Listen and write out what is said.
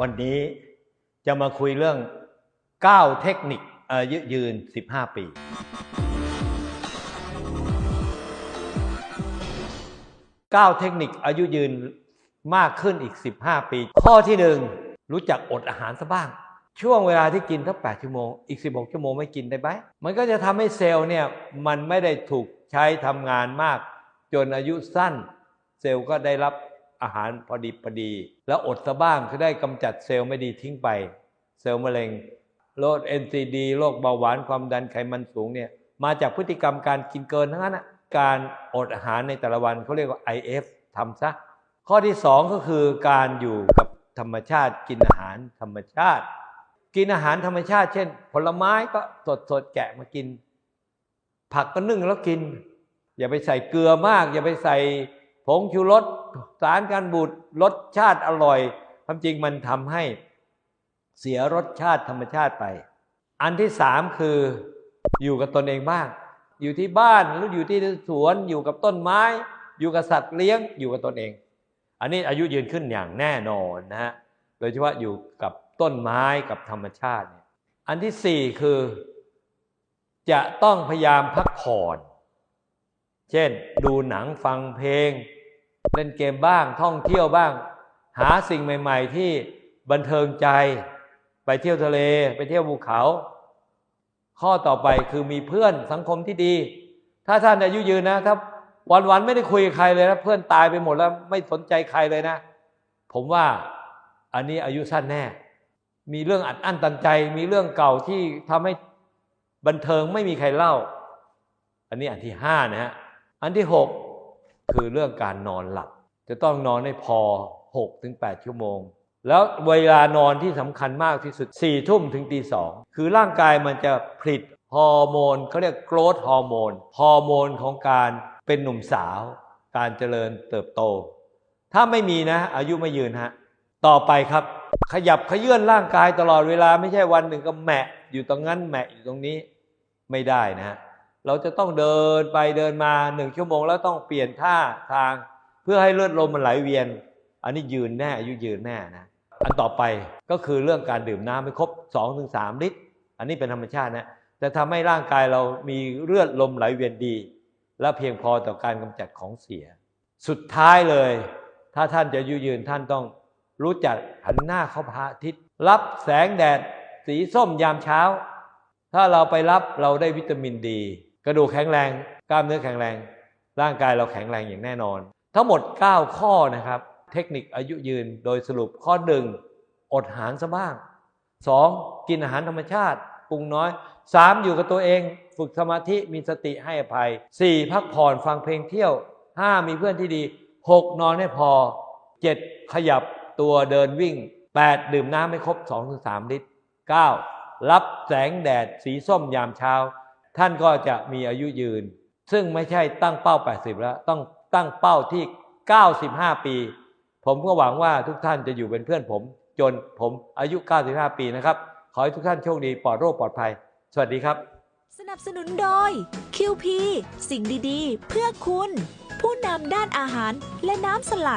วันนี้จะมาคุยเรื่อง 9 เทคนิคอายุยืน 15 ปี 9 เทคนิคอายุยืนมากขึ้นอีก 15 ปี ข้อที่หนึ่งรู้จักอดอาหารซะบ้าง ช่วงเวลาที่กินทั้ง8ชั่วโมง อีก 16 ชั่วโมงไม่กินได้ไหมมันก็จะทำให้เซลล์เนี่ยมันไม่ได้ถูกใช้ทำงานมาก จนอายุสั้น เซลล์ก็ได้รับ อาหารพอดีพอดี แล้วอดซะบ้างก็ได้กำจัดเซลล์ไม่ดีทิ้งไป เซลล์มะเร็งโรค NCD โรคเบาหวานความดันไขมันสูงเนี่ยมาจากพฤติกรรมการกินเกินทั้งนั้นนะการอดอาหารในแต่ละวันเขาเรียกว่า IF ทำซะ ข้อที่สองก็คือการอยู่กับธรรมชาติกินอาหารธรรมชาติ กินอาหารธรรมชาติ เช่น ผลไม้ก็สดสดๆแกะมากิน ผักก็นึ่งแล้วกิน อย่าไปใส่เกลือมาก อย่าไปใส่ ผงชูรสสารการบูดรสชาติอร่อย ความจริงมันทำให้เสียรสชาติธรรมชาติไป อันที่สามคืออยู่กับตนเองบ้าง อยู่ที่บ้านหรืออยู่ที่สวนอยู่กับต้นไม้ อยู่กับสัตว์เลี้ยงอยู่กับตนเอง อันนี้อายุยืนขึ้นอย่างแน่นอนนะฮะโดยเฉพาะอยู่กับต้นไม้กับธรรมชาติเนี่ยอันที่สี่คือ จะต้องพยายามพักผ่อน เช่น ดูหนังฟังเพลง เล่นเกมบ้างท่องเที่ยวบ้าง หาสิ่งใหม่ ๆ ที่บันเทิงใจ ไปเที่ยวทะเล ไปเที่ยวภูเขา ข้อต่อไปคือมีเพื่อนสังคมที่ดี ถ้าท่านอายุยืนนะถ้าวันๆไม่ได้คุยกับใครเลยนะเพื่อนตายไปหมดแล้วไม่สนใจใครเลยนะ ผมว่าอันนี้อายุสั้นแน่ มีเรื่องอัดอั้นตันใจ มีเรื่องเก่าที่ทำให้บันเทิงไม่มีใครเล่า อันนี้อันที่ห้านะฮะอันที่หก คือเรื่องการนอนหลับ จะต้องนอนให้พอหกถึงแปดชั่วโมง แล้วเวลานอนที่สำคัญมากที่สุดสี่ทุ่มถึงตีสองคือร่างกายมันจะผลิตฮอร์โมนเขาเรียกโกรทฮอร์โมนฮอร์โมนของการเป็นหนุ่มสาว การเจริญเติบโต ถ้าไม่มีนะ อายุไม่ยืนฮะ ต่อไปครับ ขยับขยื่นร่างกายตลอดเวลาไม่ใช่วันหนึ่งก็แหมะอยู่ตรงนั้นแหมะอยู่ตรงนี้ไม่ได้นะฮะ เราจะต้องเดินไปเดินมาหนึ่งชั่วโมงแล้วต้องเปลี่ยนท่าทาง เพื่อให้เลือดลมมันไหลเวียน อันนี้ยืนแน่อายุยืนแน่นะอันต่อไปก็คือเรื่องการดื่มน้ำให้ครบ 2-3ถึงลิตร อันนี้เป็นธรรมชาตินะจะทำให้ร่างกายเรามีเลือดลมไหลเวียนดี และเพียงพอต่อการกำจัดของเสีย สุดท้ายเลย ถ้าท่านจะอายุยืนท่านต้องรู้จักหันหน้าเข้าพระอาทิตย์ รับแสงแดดสีส้มยามเช้า ถ้าเราไปรับเราได้วิตามินดี กระดูกแข็งแรง กล้ามเนื้อแข็งแรง ร่างกายเราแข็งแรงอย่างแน่นอน ทั้งหมด 9 ข้อนะครับ เทคนิคอายุยืนโดยสรุปข้อหนึ่งอดอาหารซะบ้าง 2. กินอาหารธรรมชาติปรุงน้อย 3. อยู่กับตัวเอง ฝึกสมาธิมีสติให้อภัย 4. พักผ่อนฟังเพลงเที่ยว 5. มีเพื่อนที่ดี 6. นอนให้พอ 7. ขยับตัวเดินวิ่ง 8. ดื่มน้ำให้ครบ 2-3 ลิตร 9. รับแสงแดดสีส้มยามเช้า ท่านก็จะมีอายุยืน ซึ่งไม่ใช่ตั้งเป้า 80 แล้ว ต้องตั้งเป้าที่ 95 ปี ผมก็หวังว่าทุกท่านจะอยู่เป็นเพื่อนผม จนผมอายุ 95 ปีนะครับ ขอให้ทุกท่านโชคดีปลอดโรคปลอดภัย สวัสดีครับ สนับสนุนโดย QP สิ่งดีๆ เพื่อคุณ ผู้นำด้านอาหารและน้ำสลัด